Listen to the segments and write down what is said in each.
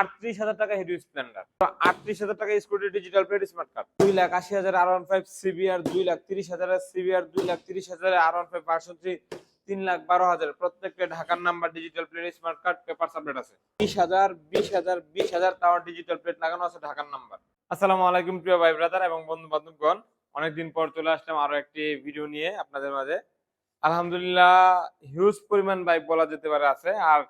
আটত্রিশ হাজার টাকা হিরো স্প্লেন্ডার আটত্রিশ হাজার টাকা scooty digital plate smart card দুই লাখ আশি হাজার আর ওয়ান ফাইভ সিবিআর দুই লাখ তিরিশ হাজার সিবিআর দুই লাখ তিরিশ হাজার আর ওয়ান ফাইভ পাঁচশো তিন লাখ বারো হাজার। প্রত্যেকটা ঢাকার number digital plate smart card paper update আছে। বিশ হাজার বিশ হাজার বিশ হাজার টাওয়ার ডিজিটাল প্লেট লাগানো আছে ঢাকার নাম্বার আসসালামু আলাইকুম প্রিয় ভাই ব্রাদার এবং বন্ধু বান্ধবগণ। অনেকদিন পর চলে আসলাম আরও একটি ভিডিও নিয়ে আপনাদের মাঝে। আলহামদুলিল্লাহ হিউজ পরিমাণ বাইক বলা যেতে পারে আছে। আর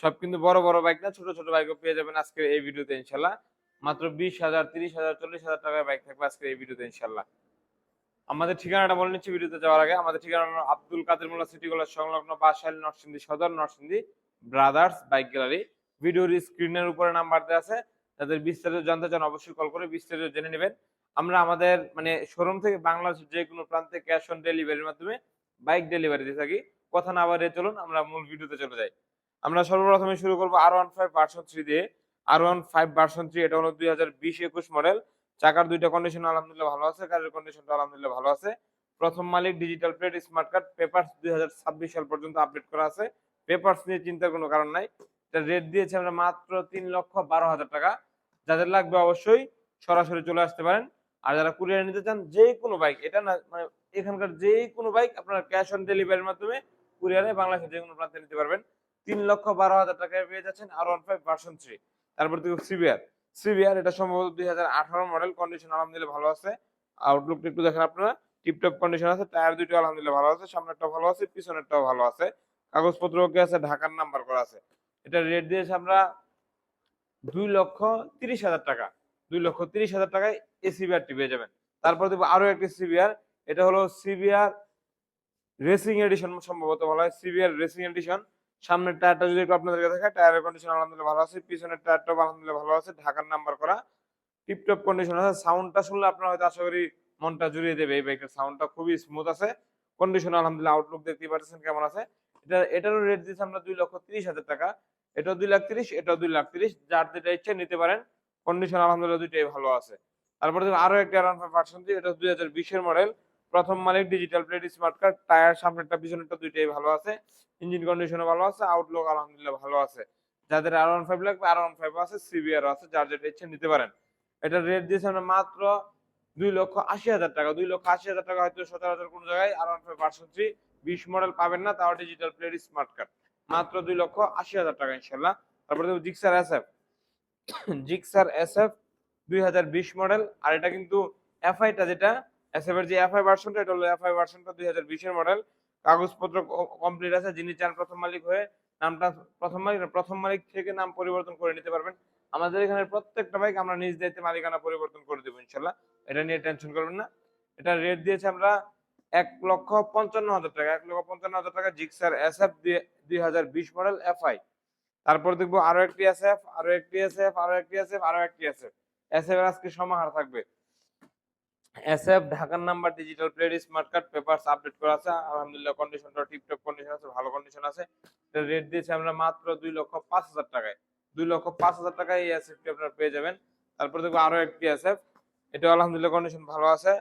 সব কিন্তু বড় বড় বাইক না, ছোট ছোট বাইকও পেয়ে যাবেন আজকের এই ভিডিওতে ইনশাল্লাহ। মাত্র বিশ হাজার, তিরিশ হাজার, চল্লিশ হাজার টাকার বাইক থাকবে আজকের এই ভিডিওতে ইনশাল্লাহ। আমাদের ঠিকানাটা বলে নিচ্ছি ভিডিওতে যাওয়ার আগে। আমাদের ঠিকানা আব্দুল কাদের মোল্লা সিটি কলেজ সংলগ্ন বাসাইল নরসিংদী সদর, নরসিংদী ব্রাদার্স বাইক গ্যালারি ভিডিওর স্ক্রিনের উপরে নাম্বার দেওয়া আছে। তাদের বিস্তারিত জানতে চান অবশ্যই কল করে বিস্তারিত জেনে নেবেন। আমরা আমাদের মানে শোরুম থেকে বাংলাদেশের যে কোনো প্রান্তে ক্যাশ অন ডেলিভারির মাধ্যমে বাইক ডেলিভারি দিয়ে থাকি। কথা না বাড়িয়ে চলুন, আমরা মূল ভিডিওতে চলে যাই। আমরা সর্বপ্রথমে শুরু করব R one five version three দিয়ে। R one five version three এটা হলো দুই হাজার বিশ একুশ মডেল চাকার দুইটা কন্ডিশন আলহামদুলিল্লাহ ভালো আছে, গাড়ির কন্ডিশনটা আলহামদুলিল্লাহ ভালো আছে। প্রথম মালিক digital plate smart card papers দুই হাজার ছাব্বিশ সাল পর্যন্ত আপডেট করা আছে। পেপারস নিয়ে চিন্তার কোনো কারণ নাই। এটা রেট দিয়েছে আমরা মাত্র তিন লক্ষ বারো হাজার টাকা। যাদের লাগবে অবশ্যই সরাসরি চলে আসতে পারেন। আর যারা কুরিয়ার নিতে চান, যে কোনো বাইক এটা না মানে এখানকার যে কোনো বাইক আপনারা ক্যাশ অন ডেলিভারির মাধ্যমে কুরিয়ারে বাংলাদেশের যে কোনো প্রান্তে নিতে পারবেন। তিন লক্ষ বারো হাজার টাকায় পেয়ে যাচ্ছেন R one five version three তারপর দেখো সিবিআর সিবিআর এটা সম্ভবত দুই হাজার আঠারো মডেল কন্ডিশন আলহামদুলিল্লাহ ভালো আছে। আউটলুক একটু দেখেন আপনারা। টিপটপ কন্ডিশন আছে টায়ার দুটো আলহামদুলিল্লাহ ভালো আছে, সামনেরটাও ভালো আছে, পিছনেরটাও ভালো আছে। কাগজপত্র ওকে আছে, ঢাকার নাম্বার করা আছে। এটা রেট দিয়েছে আমরা দুই লক্ষ তিরিশ হাজার টাকা। দুই লক্ষ তিরিশ হাজার টাকায় এই সিবিআরটি পেয়ে যাবেন। তারপর দেখব আরও একটি সিবিআর এটা হলো সিবিআর রেসিং এডিশন সম্ভবত বলা হয়। সিবিআর রেসিং এডিশন সামনের টায়ারটা যদি একটু আপনাদেরকে দেখা টায়ারের কন্ডিশন আলহামদুলিল্লাহ ভালো আছে। পিছনের টায়ারটাও আলহামদুলিল্লাহ ভালো আছে। ঢাকার নাম্বার করা। টিপটপ কন্ডিশন আছে। সাউন্ডটা শুনলে আপনারা হয়তো আশা করি মনটা জুড়িয়ে দেবে এই বাইকের সাউন্ডটা খুবই স্মুথ আছে। কন্ডিশন আলহামদুলিল্লাহ আউটলুক দেখতেই পাচ্ছেন কেমন আছে? এটা, এটারও রেট দিয়েছে আমরা দুই লক্ষ তিরিশ হাজার টাকা। এটাও দুই লাখ তিরিশ, এটাও দুই লাখ তিরিশ। যার যেটা ইচ্ছে নিতে পারেন। কন্ডিশন আলহামদুলিল্লাহ দুইটাই ভালো আছে। তারপরে আরও একটা রান ভার্সন এটা দুই হাজার বিশের মডেল প্রথম মালিক digital plate smart card tyre সামনেরটা, পিছনেরটা দুইটাই ভালো আছে। ইঞ্জিন কন্ডিশনও ভালো আছে আউটলুক আলহামদুলিল্লাহ ভালো আছে। যাদের আর ওয়ান ফাইভ লাগবে আর ওয়ান ফাইভ আছে সিবিআর আছে, যার যেটা ইচ্ছে নিতে পারেন। এটার রেট দিয়েছে আমরা মাত্র দুই লক্ষ আশি হাজার টাকা। দুই লক্ষ আশি হাজার টাকা হয়তো সচরাচর কোনো জায়গায় R one five version three বিশ মডেল পাবেন না, তাও ডিজিটাল প্লেট স্মার্ট কার্ড মাত্র দুই লক্ষ আশি হাজার টাকা ইনশাল্লাহ তারপরে দেখব Gixxer S F Gixxer S F দুই হাজার বিশ মডেল আর এটা কিন্তু এফআইটা যেটা এস এফ এর যে এফআই ভার্সনটা এটা হলো এফআই ভার্সনটা দুই হাজার বিশের মডেল কাগজপত্র কমপ্লিট আছে। যিনি চান প্রথম মালিক হয়ে নামটা প্রথম মালিক প্রথম মালিক থেকে নাম পরিবর্তন করে নিতে পারবেন। আমাদের এখানে প্রত্যেকটা বাইক আমরা নিজ দায়িত্বে মালিকানা পরিবর্তন করে দেবো ইনশাল্লাহ এটা নিয়ে টেনশন করবেন না। এটা রেট দিয়েছে আমরা এক লক্ষ পঞ্চান্ন হাজার টাকা। এক লক্ষ পঞ্চান্ন হাজার টাকা জিক্সার এস এফ দুই হাজার বিশ মডেল এফআই তারপর দেখব আরও একটি এস এফ আরও একটি এস এফ আরও একটি এস এফ আরও একটি এস এফ এস এফ আজকে সমাহার থাকবে। এস এফ ঢাকার number digital plate smart card papers update করা আছে। আলহামদুলিল্লাহ কন্ডিশনটা টিপটপ কন্ডিশন আছে, ভালো কন্ডিশন আছে। রেট দিয়েছে আমরা মাত্র দুই লক্ষ পাঁচ হাজার টাকায়। দুই লক্ষ পাঁচ হাজার টাকায় এই এসএফটি আপনারা পেয়ে যাবেন। তারপর দেখব আরও একটি এসএফ এটা আলহামদুলিল্লাহ কন্ডিশন ভালো আছে।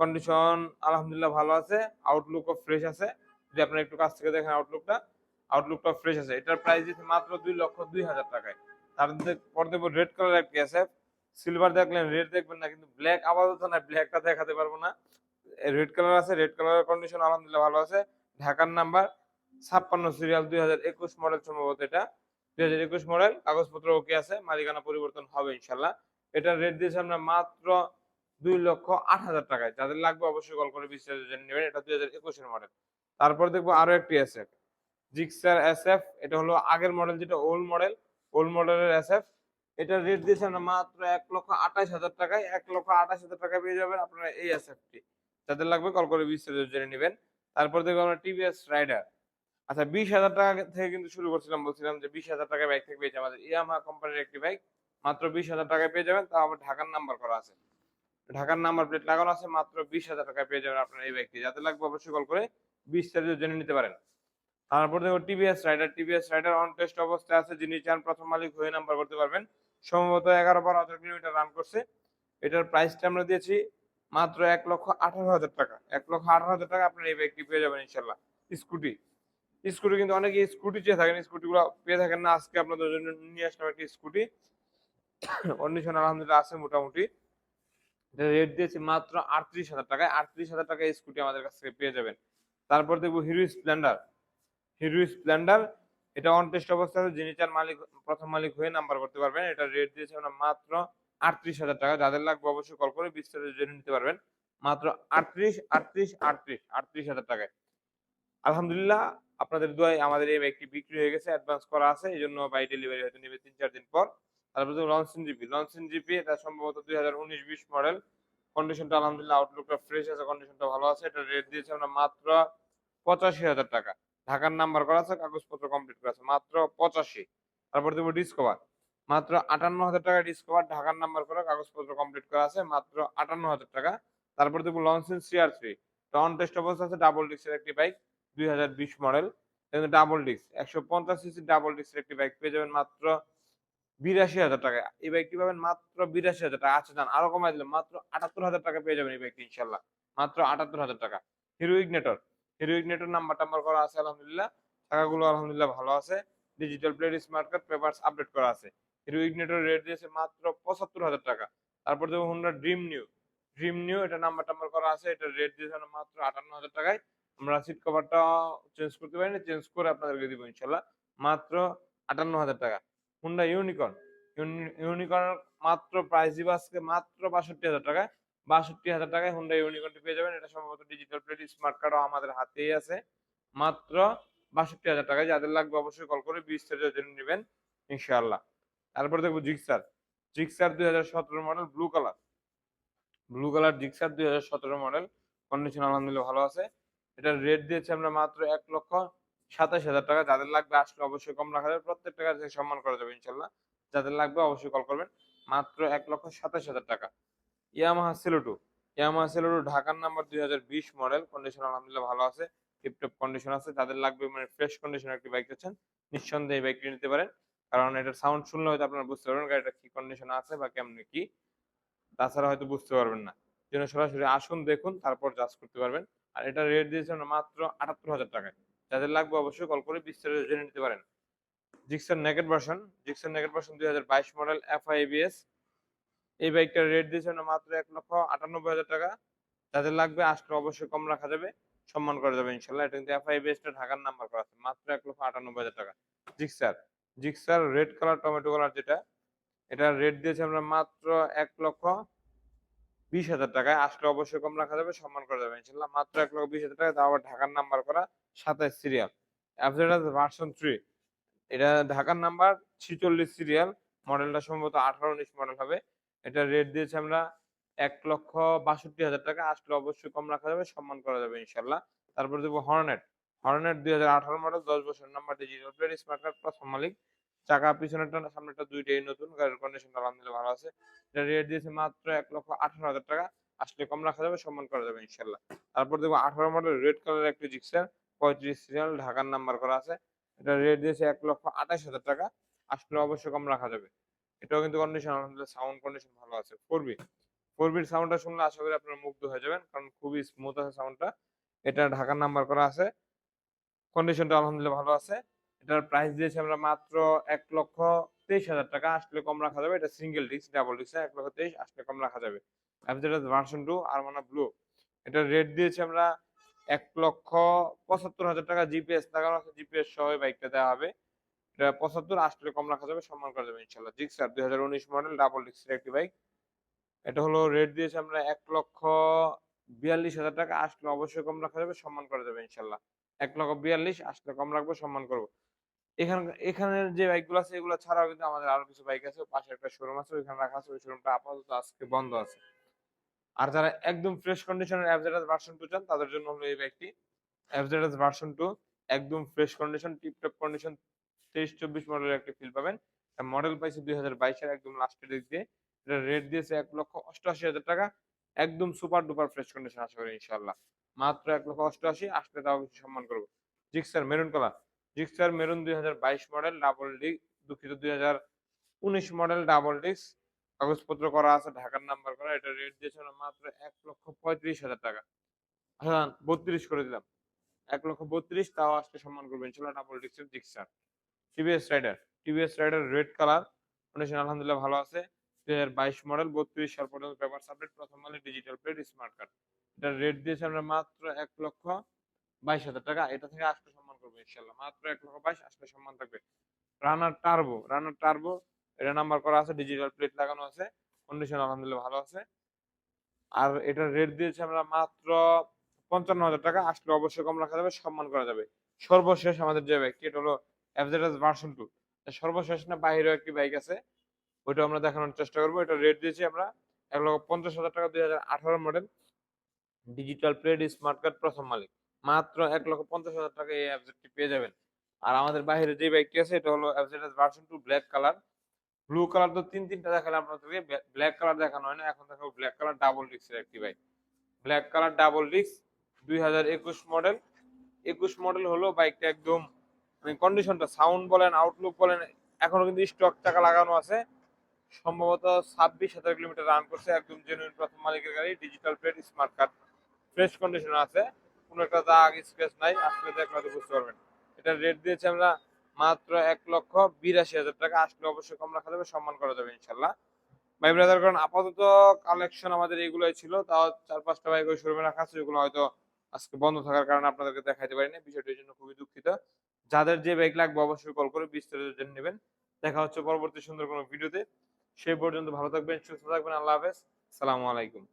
কন্ডিশন আলহামদুলিল্লাহ ভালো আছে। আউটলুকও ফ্রেশ আছে। যদি আপনারা একটু কাছ থেকে দেখেন আউটলুকটা আউটলুকটা ফ্রেশ আছে। এটার প্রাইস দিচ্ছে মাত্র দুই লক্ষ দুই হাজার টাকায়। তারপর দেখব রেড কালার একটি এসএফ সিলভার দেখলেন রেড দেখবেন না, কিন্তু ব্ল্যাক আপাতত না ব্ল্যাকটা দেখাতে পারব না। রেড কালার আছে রেড কালারের কন্ডিশন আলহামদুলিল্লাহ ভালো আছে। ঢাকার নাম্বার ছাপ্পান্ন সিরিয়াল দুই হাজার একুশ মডেল সম্ভবত এটা। দুই হাজার একুশ মডেল কাগজপত্র ওকে আছে, মালিকানা পরিবর্তন হবে ইনশাল্লাহ এটা রেট দিয়েছে আমরা মাত্র দুই লক্ষ আট হাজার টাকায়। যাদের লাগবে অবশ্যই কল করে বিস্তারিত জেনে নেবেন, এটা দুই হাজার একুশের মডেল তারপর দেখব আরও একটি S F Gixxer S F এটা হলো আগের মডেল যেটা ওল্ড মডেল ওল্ড মডেলের এস এফ এটার রেট দিয়েছে আমরা মাত্র এক লক্ষ আঠাশ হাজার টাকায়, এক লক্ষ আঠাশ হাজার টাকা পেয়ে যাবেন আপনারা এই এফটি যাদের লাগবে কল করে বিস্তারিত জেনে নেবেন। তারপর দেখব আমরা টিভিএস রাইডার আচ্ছা বিশ হাজার টাকা থেকে কিন্তু শুরু করছিলাম, বলছিলাম যে বিশ হাজার টাকা বাইক থেকে পেয়েছে আমাদের ইয়ামা কোম্পানির একটি বাইক মাত্র বিশ হাজার টাকায় পেয়ে যাবেন। তাও আবার ঢাকার নাম্বার করা আছে। ঢাকার নাম্বার প্লেট লাগানো আছে, মাত্র বিশ হাজার টাকায় পেয়ে যাবেন আপনার এই বাইকটি যাতে লাগবে অবশ্যই কল করে বিস্তারিত জেনে নিতে পারেন। তারপর দেখো TVS Raider TVS Raider on test অবস্থায় আছে। যিনি চান প্রথম মালিক হয়ে নাম্বার করতে পারবেন। সম্ভবত এগারো বারো হাজার কিলোমিটার রান করছে। এটার প্রাইসটা আমরা দিয়েছি মাত্র এক লক্ষ আঠারো হাজার টাকা। এক লক্ষ আঠারো হাজার টাকা আপনার এই বাইকটি পেয়ে যাবেন ইনশাল্লাহ। স্কুটি। স্কুটি কিন্তু অনেকে স্কুটি চেয়ে থাকেন স্কুটি গুলো পেয়ে থাকেন না। আজকে আপনাদের জন্য নিয়ে আসলাম একটি স্কুটি। কন্ডিশন আলহামদুলিল্লাহ আছে মোটামুটি। রেট দিয়েছি মাত্র আটত্রিশ হাজার টাকায়। আটত্রিশ হাজার টাকায় স্কুটি আমাদের কাছ থেকে পেয়ে যাবেন। তারপর দেখব হিরো স্প্লেন্ডার হিরো স্প্লেন্ডার এটা অন টেস্ট অবস্থায় যিনি চান মালিক, প্রথম মালিক হয়ে নাম্বার করতে পারবেন। এটা রেট দিয়েছে আমরা মাত্র আটত্রিশ হাজার টাকা। যাদের লাগবে অবশ্যই কল করে বিস্তারিত জেনে নিতে পারবেন। মাত্র আটত্রিশ আটত্রিশ আটত্রিশ আটত্রিশ হাজার টাকায়। আলহামদুলিল্লাহ, আপনাদের দোয়ায় আমাদের এই বাইকটি বিক্রি হয়ে গেছে অ্যাডভান্স করা আছে। এই জন্য বাই ডেলিভারি হয়তো নেবে তিন, চার দিন পর। তারপর লঞ্চন জিপি লঞ্চন জিপি এটা সম্ভবত দুই হাজার উনিশ, বিশ মডেল কন্ডিশনটা আলহামদুলিল্লাহ আউটলুকটা ফ্রেশ আছে কন্ডিশনটা ভালো আছে। এটা রেট দিয়েছে আমরা মাত্র পঁচাশি হাজার টাকা। ঢাকার নাম্বার করা আছে, কাগজপত্র কমপ্লিট করা আছে। মাত্র পঁচাশি। তারপর দেবো ডিসকভার মাত্র আটান্ন হাজার টাকা ডিসকভার ঢাকার নাম্বার করা কাগজপত্র কমপ্লিট করা আছে, মাত্র আটান্ন হাজার টাকা। তারপর দেবো লঞ্চন সিআর থ্রি টন টেস্ট অবস্থা আছে ডাবল ডিস্কের একটি বাইক দুই হাজার বিশ মডেল ডাবল ডিস্ক একশো পঞ্চাশ সিসি ডাবল ডিস্কের একটি বাইক পেয়ে যাবেন মাত্র বিরাশি হাজার টাকা। এই বাইকটি পাবেন মাত্র বিরাশি হাজার টাকা। আচ্ছা জান, আরও কমাই দিলাম। মাত্র আটাত্তর হাজার টাকা পেয়ে যাবেন এই বাইকটি ইনশাল্লাহ। মাত্র আটাত্তর হাজার টাকা। Hero Ignitor Hero Ignitor number টাম্বার করা আছে, আলহামদুলিল্লাহ। টাকাগুলো আলহামদুলিল্লাহ ভালো আছে। Digital plate smart card papers update করা আছে। হিরো ইগনেটর রেট দিয়েছে মাত্র পঁচাত্তর হাজার টাকা। তারপর দেখো Honda Dream new Dream new এটা নাম্বার টাম্বার করা আছে, এটা রেট দিয়েছে মাত্র আটান্ন হাজার টাকায়। আমরা সিট কভারটা চেঞ্জ করতে পারি না চেঞ্জ করে আপনাদেরকে দিব ইনশাল্লাহ। মাত্র আটান্ন হাজার টাকা। হুন্ডা ইউনিকর্ন ইউনিকর্ন মাত্র প্রাইস দিব আজকে মাত্র বাষট্টি হাজার টাকায়। বাষট্টি হাজার টাকায় হুন্ডা ইউনিকর্নটি পেয়ে যাবেন। এটা সম্ভবত ডিজিটাল প্লেট স্মার্ট কার্ডও আমাদের হাতেই আছে। মাত্র বাষট্টি হাজার টাকায় যাদের লাগবে অবশ্যই কল করে বিস্তারিত জেনে নেবেন, ইনশাআল্লাহ। তারপর দেখব জিক্সার জিক্সার দুই হাজার সতেরো model blue colour blue colour Gixxer দুই হাজার সতেরো মডেল কন্ডিশন আলহামদুলিল্লাহ ভালো আছে। এটার রেট দিয়েছে আমরা মাত্র এক লক্ষ সাতাশ হাজার টাকা। যাদের লাগবে আসলে অবশ্যই কম রাখা যাবে। প্রত্যেক টাকা সম্মান করা যাবে ইনশাল্লাহ যাদের লাগবে অবশ্যই কল করবেন। মাত্র এক লক্ষ সাতাশ হাজার টাকা। ইয়ামাহা সেলোটু ইয়ামাহা সেলোটু ঢাকার নাম্বার দুই হাজার বিশ মডেল কন্ডিশন আলহামদুলিল্লাহ ভালো আছে। টিপটপ কন্ডিশন আছে। যাদের লাগবে মানে ফ্রেশ কন্ডিশনের একটি বাইক চাচ্ছেন, নিঃসন্দেহে বাইকটি নিতে পারেন। কারণ এটার সাউন্ড শুনলে হয়তো আপনারা বুঝতে পারবেন গাড়িটা কি কন্ডিশন আছে বা কেমন কি। তাছাড়া হয়তো বুঝতে পারবেন না। জন্য সরাসরি আসুন, দেখুন, তারপর জাজ করতে পারবেন। আর এটা রেট দিয়েছেন মাত্র আটাত্তর হাজার টাকায়। যাদের লাগবে অবশ্যই কল করে বিস্তারিত জেনে নিতে পারেন। Gixxer naked version Gixxer naked version দুই হাজার বাইশ মডেল এফআইবিএস এই বাইকটার রেট দিয়েছে আমরা মাত্র এক লক্ষ আটানব্বই হাজার টাকা। যাদের লাগবে আসলে অবশ্যই কম রাখা যাবে, সম্মান করা যাবে ইনশাল্লাহ। এটা কিন্তু এফআইবিএস টা ঢাকার নাম্বার করা আছে, মাত্র এক লক্ষ আটানব্বই হাজার টাকা। Gixxer Gixxer red colour tomato colour যেটা এটা রেট দিয়েছে আমরা মাত্র এক লক্ষ বিশ হাজার টাকায়। আসলে অবশ্যই কম রাখা যাবে, সম্মান করা যাবে ইনশাল্লাহ। মাত্র এক লক্ষ বিশ হাজার টাকা তাও আবার ঢাকার নাম্বার করা সাতাইশ সিরিয়াল ভার্সন থ্রি এটা ঢাকার নাম্বার ছিচল্লিশ সিরিয়াল মডেলটা সম্ভবত আঠারো উনিশ মডেল হবে। এটা রেট দিয়েছে আমরা এক লক্ষ বাষট্টি হাজার টাকা। আসলে অবশ্যই কম রাখা যাবে, সম্মান করা যাবে ইনশাল্লাহ। তারপর দেখব হর্নেট হর্নেট দুই হাজার আঠারো মডেল দশ বছর number digital plate smart card প্রথম মালিক। চাকা পিছনেরটা সামনেটা দুইটাই নতুন, গাড়ির কন্ডিশন আলহামদুলিল্লাহ ভালো আছে। এটা রেট দিয়েছে মাত্র এক লক্ষ আঠারো হাজার টাকা। আসলে কম রাখা যাবে, সম্মান করা যাবে ইনশাল্লাহ। তারপর দেখব আঠারো মডেল রেড কালার একটি জিক্সার পঁয়ত্রিশ সিরিয়াল ঢাকার নাম্বার করা আছে। এটা রেট দিয়েছে এক লক্ষ আঠাশ হাজার টাকা। আসলে অবশ্যই কম রাখা যাবে। এটাও কিন্তু কন্ডিশন আলহামদুলিল্লাহ সাউন্ড কন্ডিশন ভালো আছে। ফোর বি ফোর বির সাউন্ডটা শুনলে আশা করি আপনারা মুগ্ধ হয়ে যাবেন, কারণ খুবই স্মুথ আছে সাউন্ডটা এটা ঢাকার নাম্বার করা আছে। কন্ডিশনটা আলহামদুলিল্লাহ ভালো আছে। এটার প্রাইস দিয়েছে আমরা মাত্র এক লক্ষ তেইশ হাজার টাকা। আসলে কম রাখা যাবে, এটা সিঙ্গেল ডিস্ক ডাবল ডিস্ক এক লক্ষ তেইশ, আসলে কম রাখা যাবে। ভার্সন টু আর মানে ব্লু এটা রেট দিয়েছি আমরা এক লক্ষ পঁচাত্তর হাজার টাকা। জিপিএস আছে জিপিএস সহ বাইকটা দেওয়া হবে। এটা পঁচাত্তর আসলে কম রাখা যাবে, সম্মান করা যাবে ইনশাল্লাহ জিক্সার দুই হাজার উনিশ মডেল ডাবল ডিস্কের একটি বাইক এটা হলো রেট দিয়েছে আমরা এক লক্ষ বিয়াল্লিশ হাজার টাকা আসলে অবশ্যই কম রাখা যাবে, সম্মান করা যাবে ইনশাল্লাহ এক লক্ষ বিয়াল্লিশ আসলে কম রাখব, সম্মান করব। এখানে, এখানের যে বাইকগুলো আছে, এগুলো ছাড়াও কিন্তু আমাদের আরও কিছু বাইক আছে, পাশে একটা শোরুম আছে, ওইখানে রাখা আছে, ওই শোরুমটা আপাতত আজকে বন্ধ আছে। আর যারা একদম ফ্রেশ কন্ডিশনের অ্যাভজেডাস ভার্সন টু চান, তাদের জন্য হলো এই বাইকটি অ্যাভজেডাস ভার্সন টু একদম ফ্রেশ কন্ডিশন টিপটপ কন্ডিশন তেইশ চব্বিশ মডেলের একটি ফিল পাবেন। মডেল পাইছে দুই হাজার বাইশের একদম লাস্টের দিক দিয়ে। এটা রেট দিয়েছে এক লক্ষ অষ্টআশি হাজার টাকা। একদম সুপার ডুপার ফ্রেশ কন্ডিশন আশা করি ইনশাল্লাহ মাত্র এক লক্ষ অষ্টআশি আসলে তাও কিছু সম্মান করব। Gixxer maroon colour Gixxer maroon দুই হাজার বাইশ মডেল ডাবল ডিস্ক দুঃখিত দুই হাজার উনিশ মডেল ডাবল ডিস্ক কাগজপত্র করা আছে, ঢাকার নাম্বার করা। এটা রেট দিয়েছে মাত্র এক লক্ষ পঁয়ত্রিশ হাজার টাকা। হ্যাঁ বত্রিশ করে দিলাম। এক লক্ষ বত্রিশ, তাও আসলে সম্মান করবেন ইনশাল্লাহ ডাবল ডিস্কের Gixxer TVS Raider TVS Raider red colour condition আলহামদুলিল্লাহ ভালো আছে। দুই হাজার বাইশ মডেল বত্রিশ সাল পর্যন্ত পেপার সাবমিট প্রথম মালে ডিজিটাল প্লেট স্মার্ট কার্ড এটার রেট দিয়েছে আমরা মাত্র এক লক্ষ বাইশ হাজার টাকা। এটা থেকে আসলে সম্মান করব ইনশাল্লাহ মাত্র এক লক্ষ বাইশ, আসলে সম্মান থাকবে। রানার টার্বো রানার টার্বো এটা নাম্বার করা আছে ডিজিটাল প্লেট লাগানো আছে। কন্ডিশন আলহামদুলিল্লাহ ভালো আছে। আর এটার রেট দিয়েছে আমরা মাত্র পঞ্চান্ন হাজার টাকা। আসলে অবশ্যই কম রাখা যাবে, সম্মান করা যাবে। সর্বশেষ আমাদের যে বাইকটি এটা হলো এফজেডএস ভার্সন টু সর্বশেষ না বাইরেও একটি বাইক আছে ওইটা আমরা দেখানোর চেষ্টা করব। এটা রেট দিয়েছি আমরা এক লক্ষ পঞ্চাশ হাজার টাকা দুই হাজার আঠারো model digital plate smart card প্রথম মালিক। মাত্র এক লক্ষ পঞ্চাশ হাজার টাকা এই এফজেডটি পেয়ে যাবেন। আর আমাদের বাইরে যে বাইকটি আছে, এটা হলো FZS version two black colour blue colour তো তিন তিনটা দেখালাম আপনাদেরকে। ব্ল্যাক কালার দেখানো হয় না, এখন দেখাবো ব্ল্যাক কালার ডাবল ডিস্কের একটি bike black colour double disc দুই হাজার একুশ মডেল একুশ মডেল হলো বাইকটা একদম মানে কন্ডিশনটা সাউন্ড বলেন আউটলুক বলেন, এখনও কিন্তু স্টক টাকা লাগানো আছে। সম্ভবত ছাব্বিশ হাজার কিলোমিটার রান করছে একদম জেনুইন প্রথম মালিকের গাড়ি digital plate smart card fresh condition আছে। কোনো একটা দাগ স্ক্র্যাচ নাই, আসলে দেখলে হয়তো বুঝতে পারবেন। এটা রেট দিয়েছে আমরা মাত্র এক লক্ষ বিরাশি হাজার টাকা। আসলে অবশ্যই কম রাখা যাবে, সম্মান করা যাবে ইনশাল্লাহ ভাই ব্রাদার, কারণ আপাতত কালেকশন আমাদের এগুলোই ছিল। তাও চার পাঁচটা বাইক ওই শোরুমে রাখা আছে, যেগুলো হয়তো আজকে বন্ধ থাকার কারণে আপনাদেরকে দেখাইতে পারিনি। বিষয়টির জন্য খুবই দুঃখিত। যাদের যে ব্যাগ লাগবে অবশ্যই কল করে বিস্তারিত জেনে নেবেন। দেখা হচ্ছে পরবর্তী সুন্দর কোনো ভিডিওতে সেই পর্যন্ত ভালো থাকবেন, সুস্থ থাকবেন, আল্লাহ হাফেজ। সালামু আলাইকুম।